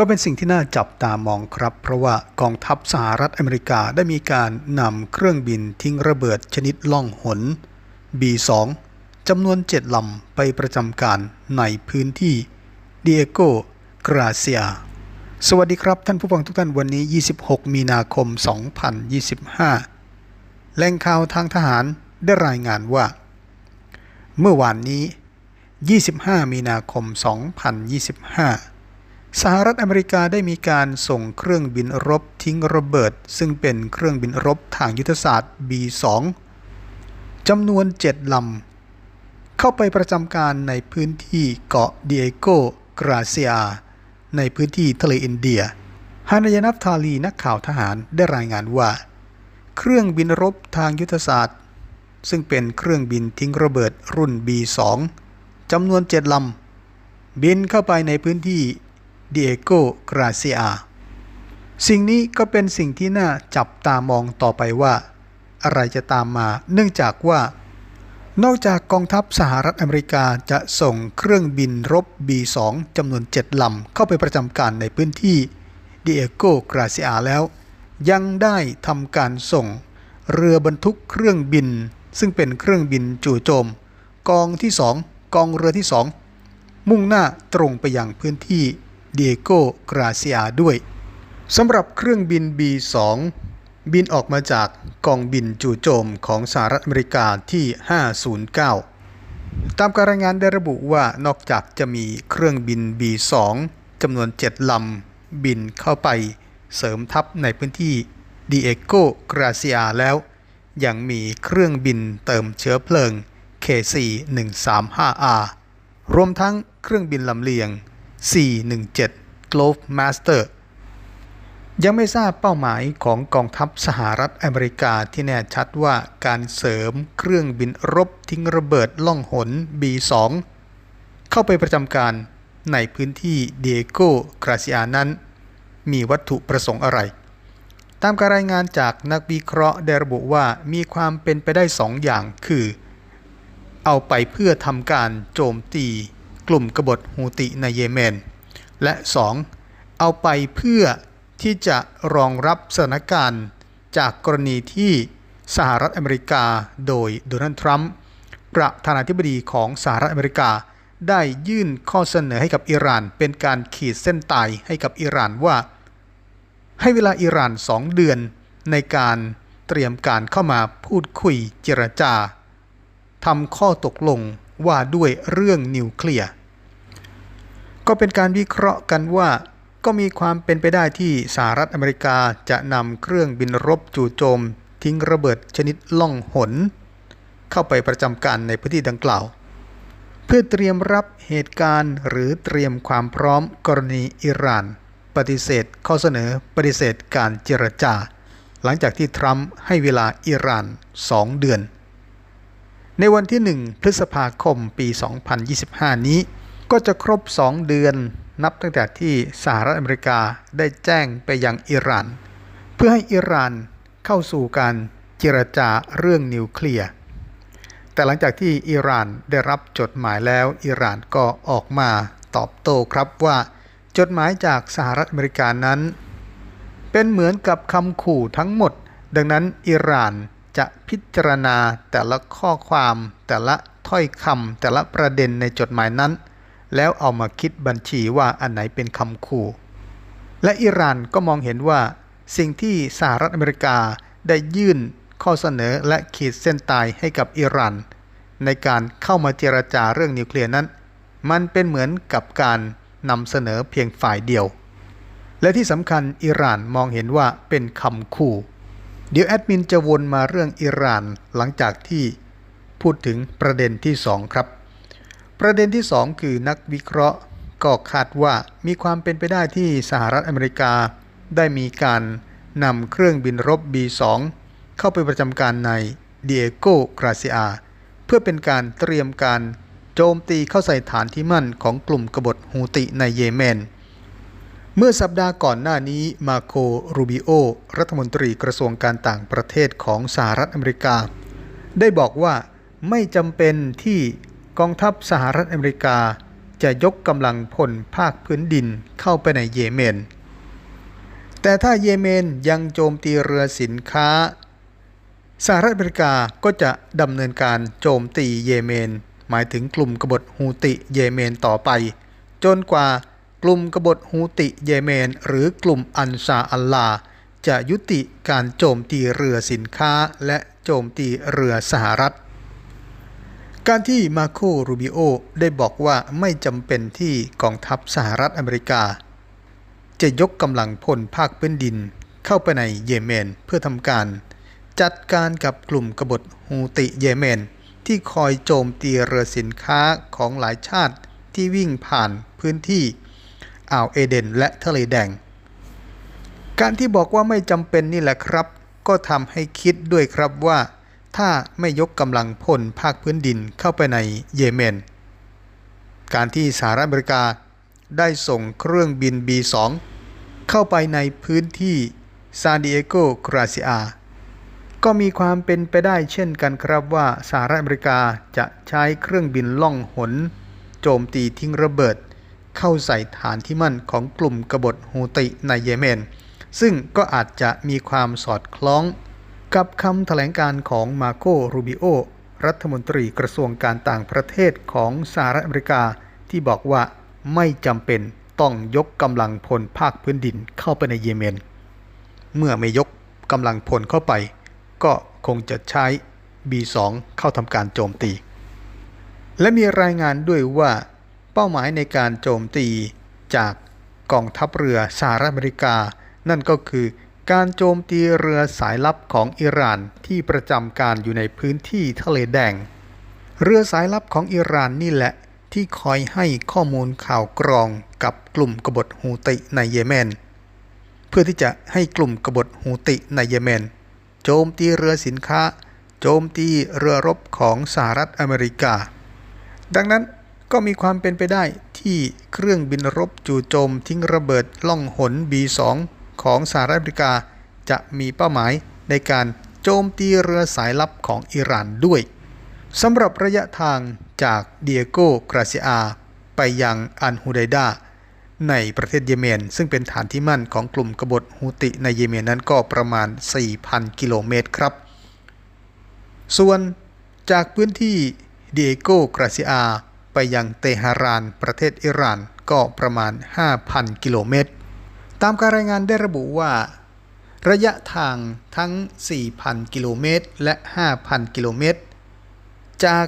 ก็เป็นสิ่งที่น่าจับตามองครับ เพราะว่ากองทัพสหรัฐอเมริกาได้มีการนำเครื่องบินทิ้งระเบิดชนิดล่องหน B2 จำนวน 7 ลำไปประจำการในพื้นที่เดียโกกราเซีย สวัสดีครับท่านผู้ฟังทุกท่านวันนี้ 26 มีนาคม 2025 แหล่งข่าวทางทหารได้รายงานว่า เมื่อวานนี้ 25 มีนาคม 2025 สหรัฐอเมริกาได้มีการส่งเครื่องบินรบทิ้งระเบิด ซึ่งเป็นเครื่องบินรบทางยุทธศาสตร์ B2 จำนวน 7 ลำ เข้าไปประจำการในพื้นที่เกาะเดียโกกราเซีย ในพื้นที่ทะเลอินเดีย ฮานายนัฟทาลีนักข่าวทหารได้รายงานว่า เครื่องบินรบทางยุทธศาสตร์ ซึ่งเป็นเครื่องบินทิ้งระเบิดรุ่น B2 จำนวน 7 ลำ บินเข้าไปในพื้นที่ เดียโก กราเซียสิ่งนี้ก็เป็นสิ่งที่น่าจับตามองต่อไปว่า อะไรจะตามมาเนื่องจากว่า นอกจากกองทัพสหรัฐอเมริกาจะส่งเครื่องบินรบ B2 จำนวน 7 ลำเข้าไปประจำการในพื้นที่เดียโก กราเซียแล้ว ยังได้ทำการส่งเรือบรรทุกเครื่องบิน ซึ่งเป็นเครื่องบินจู่โจม กองที่2กองเรือที่2มุ่งหน้าตรงไปยังพื้นที่ เดียโกกราเซียด้วยสำหรับเครื่องบิน B2 บินออกมาจากกองบินจู่โจมของสหรัฐอเมริกาที่ 509 ตามการรายงานได้ระบุว่านอกจากจะมีเครื่องบิน B2 จำนวน 7 ลำ บินเข้าไปเสริมทัพในพื้นที่ดีเอโกกราเซียแล้ว ยังมีเครื่องบินเติมเชื้อเพลิง KC-135R รวมทั้งเครื่องบินลำเลียง 417 Glove Master ยังไม่ทราบเป้าหมายของกองทัพสหรัฐอเมริกาที่แน่ชัดว่าการเสริมเครื่องบินรบทิ้งระเบิดล่องหน B2 เข้าไปประจำการในพื้นที่เดียโกกราเซียนั้น มีวัตถุประสงค์อะไร ตามการรายงานจากนักวิเคราะห์ได้ระบุว่ามีความเป็นไปได้สองอย่างคือ เอาไปเพื่อทำการโจมตี กลุ่มกบฏฮูติในเยเมน และ 2. เอาไปเพื่อที่จะรองรับสถานการณ์จากกรณีที่สหรัฐอเมริกาโดยโดนัลด์ทรัมป์ประธานาธิบดีของสหรัฐอเมริกา ได้ยื่นข้อเสนอให้กับอิหร่าน เป็นการขีดเส้นตายให้กับอิหร่านว่า ให้เวลาอิหร่านสองเดือนในการเตรียมการเข้ามาพูดคุยเจรจาทำข้อตกลงว่าด้วยเรื่องนิวเคลียร์ ก็เป็นการวิเคราะห์กันว่า ก็มีความเป็นไปได้ที่สหรัฐอเมริกาจะนำเครื่องบินรบจู่โจม ทิ้งระเบิดชนิดล่องหน เข้าไปประจำการในพื้นที่ดังกล่าว เพื่อเตรียมรับเหตุการณ์หรือเตรียมความพร้อมกรณีอิหร่าน ปฏิเสธข้อเสนอปฏิเสธการเจรจา หลังจากที่ทรัมป์ให้เวลาอิหร่าน 2 เดือนในวันที่ 1 พฤษภาคม ปี 2025 นี้ ก็จะครบ 2 เดือนนับตั้งแต่ที่สหรัฐอเมริกาได้แจ้งไปยังอิหร่าน เพื่อให้อิหร่านเข้าสู่การเจรจาเรื่องนิวเคลียร์ แต่หลังจากที่อิหร่านได้รับจดหมายแล้วอิหร่านก็ออกมาตอบโต้ครับว่า จดหมายจากสหรัฐอเมริกานั้น เป็นเหมือนกับคำขู่ทั้งหมด ดังนั้นอิหร่านจะพิจารณาแต่ละข้อความแต่ละถ้อยคำแต่ละประเด็นในจดหมายนั้น แล้วเอามาคิดบัญชีว่าอันไหนเป็นคำขู่ และอิหร่านก็มองเห็นว่า สิ่งที่สหรัฐอเมริกาได้ยื่นข้อเสนอและขีดเส้นตายให้กับอิหร่านในการเข้ามาเจรจาเรื่องนิวเคลียร์นั้น มันเป็นเหมือนกับการนำเสนอเพียงฝ่ายเดียว และที่สำคัญอิหร่านมองเห็นว่าเป็นคำขู่ เดี๋ยวแอดมินจะวนมาเรื่องอิหร่านหลังจากที่พูดถึงประเด็นที่ 2 ครับ ประเด็นที่ 2 คือนักวิเคราะห์ก็คาดว่ามีความเป็นไปได้ที่สหรัฐอเมริกา ได้มีการนำเครื่องบินรบ B2 เข้าไปประจำการในเดียโกกราเซียเพื่อเป็นการเตรียมการโจมตีเข้าใส่ฐานที่มั่นของกลุ่มกบฏฮูติในเยเมน เมื่อสัปดาห์ก่อนหน้านี้มาโครูบิโอ รัฐมนตรีกระทรวงการต่างประเทศของสหรัฐอเมริกา ได้บอกว่าไม่จำเป็นที่ กองทัพสหรัฐอเมริกาจะยกกำลังพลภาคพื้นดินเข้าไปในเยเมน แต่ถ้าเยเมนยังโจมตีเรือสินค้า สหรัฐอเมริกาก็จะดำเนินการโจมตีเยเมน หมายถึงกลุ่มกบฏฮูติเยเมนต่อไป จนกว่ากลุ่มกบฏฮูติเยเมน หรือกลุ่มอันซาอัลลาจะยุติการโจมตีเรือสินค้าและโจมตีเรือสหรัฐ การที่มาโครูบิโอได้บอกว่าไม่จำเป็นที่กองทัพสหรัฐอเมริกา จะยกกำลังพลภาคพื้นดินเข้าไปในเยเมนเพื่อทำการ จัดการกับกลุ่มกบฏฮูติเยเมน ที่คอยโจมตีเรือสินค้าของหลายชาติที่วิ่งผ่านพื้นที่อ่าวเอเดนและทะเลแดง การที่บอกว่าไม่จำเป็นนี่แหละครับ ก็ทำให้คิดด้วยครับว่า ถ้าไม่ยกกำลังพลภาคพื้นดินเข้าไปในเยเมน การที่สหรัฐอเมริกาได้ส่งเครื่องบิน B2 เข้าไปในพื้นที่ซานดิเอโกกราซิอา ก็มีความเป็นไปได้เช่นกันครับว่าสหรัฐอเมริกาจะใช้เครื่องบินล่องหน โจมตีทิ้งระเบิด เข้าใส่ฐานที่มั่นของกลุ่มกบฏฮูติในเยเมน ซึ่งก็อาจจะมีความสอดคล้อง กับคำแถลงการของมาโกรูบิโอรัฐมนตรีกระทรวงการต่างประเทศของสหรัฐอเมริกา ที่บอกว่าไม่จำเป็นต้องยกกำลังพลภาคพื้นดินเข้าไปในเยเมน เมื่อไม่ยกกำลังพลเข้าไป ก็คงจะใช้ B2 เข้าทำการโจมตี และมีรายงานด้วยว่า เป้าหมายในการโจมตีจากกองทัพเรือสหรัฐอเมริกา นั่นก็คือ การโจมตีเรือสายลับของอิหร่านที่ประจำการอยู่ในพื้นที่ทะเลแดง เรือสายลับของอิหร่านนี่แหละที่คอยให้ข้อมูลข่าวกรองกับกลุ่มกบฏฮูติในเยเมน เพื่อที่จะให้กลุ่มกบฏฮูติในเยเมน โจมตีเรือสินค้า โจมตีเรือรบของสหรัฐอเมริกา ดังนั้นก็มีความเป็นไปได้ที่เครื่องบินรบจู่โจมทิ้งระเบิดล่องหน B2 ของสหรัฐอเมริกา จะมีเป้าหมายในการโจมตีเรือสายลับของอิหร่านด้วยสำหรับระยะทางจากเดียโกกราซิอา ไปยังอันฮูไดดาในประเทศเยเมน ซึ่งเป็นฐานที่มั่นของกลุ่มกบฏฮูติในเยเมนนั้นก็ประมาณ 4,000 กิโลเมตรครับ ส่วนจากพื้นที่เดียโกกราซิอา ไปยังเตหะรานประเทศอิหร่านก็ประมาณ 5,000 กิโลเมตร ตามการรายงานได้ระบุว่า ระยะทางทั้ง 4,000 กิโลเมตร และ 5,000 กิโลเมตร จาก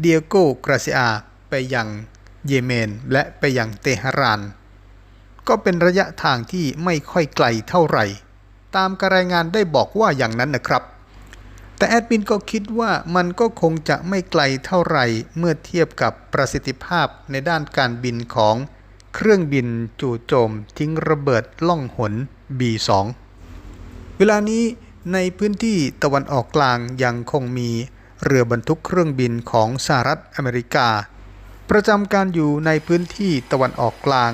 เดียโกกราซิอาไปยังเยเมน และไปยังเตหะราน ก็เป็นระยะทางที่ไม่ค่อยไกลเท่าไหร่ ตามการรายงานได้บอกว่าอย่างนั้นนะครับแต่แอดมินก็คิดว่ามันก็คงจะไม่ไกลเท่าไหร่เมื่อเทียบกับประสิทธิภาพในด้านการบินของ เครื่องบินจู่โจมทิ้งระเบิดล่องหน B2 เวลานี้ในพื้นที่ตะวันออกกลางยังคงมีเรือบรรทุกเครื่องบินของสหรัฐอเมริกา ประจำการอยู่ในพื้นที่ตะวันออกกลาง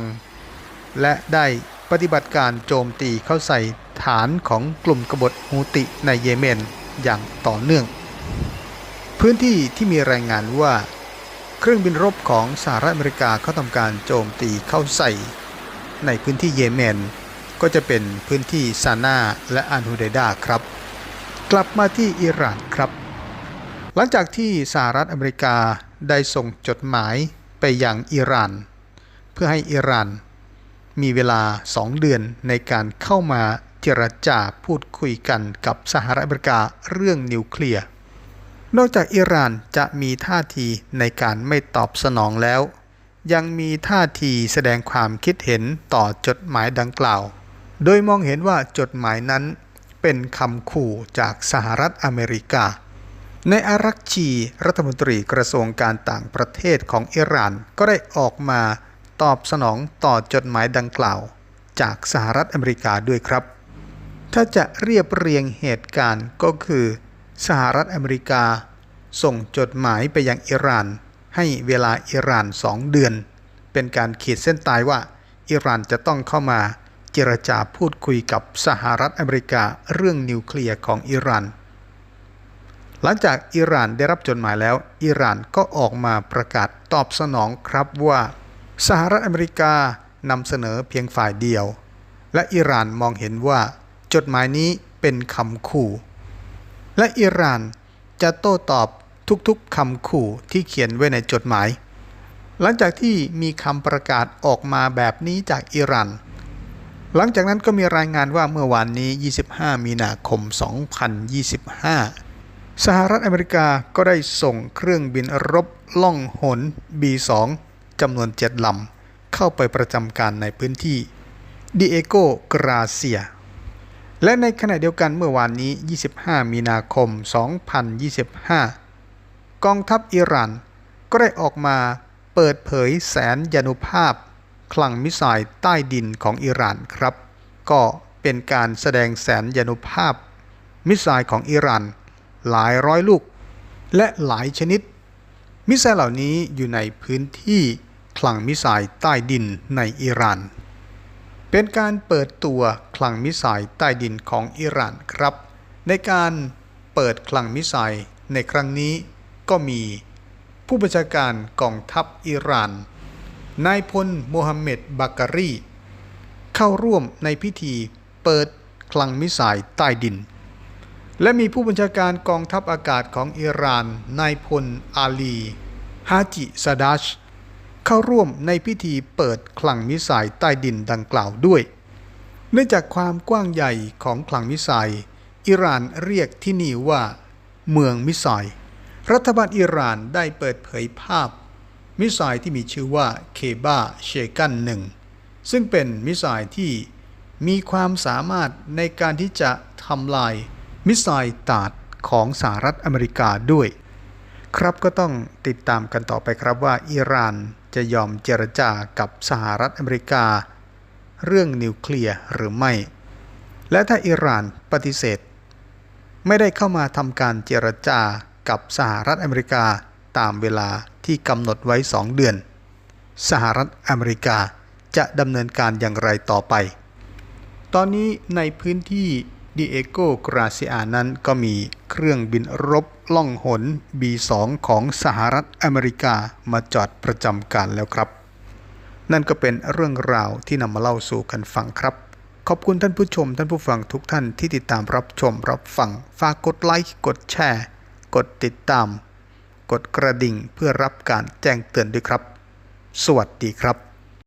และได้ปฏิบัติการโจมตีเข้าใส่ฐานของกลุ่มกบฏฮูติในเยเมนอย่างต่อเนื่อง พื้นที่ที่มีรายงานว่า เครื่องบินรบของสหรัฐอเมริกาเขาทำการโจมตีเข้าใส่ ในพื้นที่เยเมน ก็จะเป็นพื้นที่ซานาและอันฮูเดดาครับ กลับมาที่อิหร่านครับ หลังจากที่สหรัฐอเมริกาได้ส่งจดหมายไปยังอิหร่าน เพื่อให้อิหร่าน มีเวลา 2 เดือนในการเข้ามาเจรจาพูดคุยกันกับสหรัฐอเมริกาเรื่องนิวเคลียร์ นอกจากอิหร่านจะมีท่าทีในการไม่ตอบสนองแล้ว ยังมีท่าทีแสดงความคิดเห็นต่อจดหมายดังกล่าว โดยมองเห็นว่าจดหมายนั้นเป็นคำขู่จากสหรัฐอเมริกา ในอารักชีรัฐมนตรีกระทรวงการต่างประเทศของอิหร่านก็ได้ออกมาตอบสนองต่อจดหมายดังกล่าว จากสหรัฐอเมริกาด้วยครับ ถ้าจะเรียบเรียงเหตุการณ์ก็คือ สหรัฐอเมริกา ส่งจดหมายไปยังอิหร่าน ให้เวลาอิหร่านสองเดือน เป็นการขีดเส้นตายว่าอิหร่านจะต้องเข้ามาเจรจาพูดคุยกับสหรัฐอเมริกาเรื่องนิวเคลียร์ของอิหร่าน หลังจากอิหร่านได้รับจดหมายแล้วอิหร่านก็ออกมาประกาศตอบสนองครับว่า สหรัฐอเมริกานำเสนอเพียงฝ่ายเดียว และอิหร่านมองเห็นว่า จดหมายนี้เป็นคำขู่ และอิหร่านจะโต้ตอบทุกๆคำขู่ที่เขียนไว้ในจดหมาย หลังจากที่มีคำประกาศออกมาแบบนี้จากอิหร่าน หลังจากนั้นก็มีรายงานว่าเมื่อวานนี้ 25 มีนาคม 2025 สหรัฐอเมริกาก็ได้ส่งเครื่องบินรบล่องหน B2 จำนวน7ลำเข้าไปประจำการในพื้นที่ดิเอโกกราเซีย และในขณะเดียวกันเมื่อวานนี้ 25 มีนาคม 2025 กองทัพอิหร่านก็ได้ออกมาเปิดเผยแสนยานุภาพ คลังมิสไซล์ใต้ดินของอิหร่านครับ ก็เป็นการแสดงแสนยานุภาพ มิสไซล์ของอิหร่านหลายร้อยลูก และหลายชนิด มิสไซล์เหล่านี้อยู่ในพื้นที่คลังมิสไซล์ใต้ดินในอิหร่าน เป็นการเปิดตัวคลังมิสไซล์ใต้ดินของอิหร่านครับ ในการเปิดคลังมิสไซล์ในครั้งนี้ก็มีผู้บัญชาการกองทัพอิหร่าน นายพลโมฮัมเหม็ดบักการี เข้าร่วมในพิธีเปิดคลังมิสไซล์ใต้ดิน และมีผู้บัญชาการกองทัพอากาศของอิหร่าน นายพลอาลีฮาจิซาดัช เข้าร่วมในพิธีเปิดคลังมิสไซล์ใต้ดินดังกล่าวด้วย เนื่องจากความกว้างใหญ่ของคลังมิสไซล์อิหร่านเรียกที่นี่ว่า เมืองมิสไซล์รัฐบาลอิหร่านได้เปิดเผยภาพ มิสไซล์ที่มีชื่อว่าเคบาเชกันหนึ่งซึ่งเป็นมิสไซล์ที่มีความสามารถในการที่จะทำลายมิสไซล์ตาดของสหรัฐอเมริกาด้วย ครับก็ต้องติดตามกันต่อไปครับว่าอิหร่าน จะยอมเจรจากับสหรัฐอเมริกา เรื่องนิวเคลียร์หรือไม่ และถ้าอิหร่านปฏิเสธ ไม่ได้เข้ามาทำการเจรจากับสหรัฐอเมริกาตามเวลาที่กำหนดไว้ 2 เดือน สหรัฐอเมริกาจะดำเนินการอย่างไรต่อไป ตอนนี้ในพื้นที่ ดิเอโกกราเซียนั้นก็มีเครื่องบินรบล่องหน B2 ของสหรัฐอเมริกามาจอดประจำการแล้วครับ นั่นก็เป็นเรื่องราวที่นำมาเล่าสู่กันฟังครับ ขอบคุณท่านผู้ชมท่านผู้ฟังทุกท่านที่ติดตามรับชมรับฟัง ฝากกดไลค์กดแชร์ กดติดตาม กดกระดิ่งเพื่อรับการแจ้งเตือนด้วยครับ สวัสดีครับ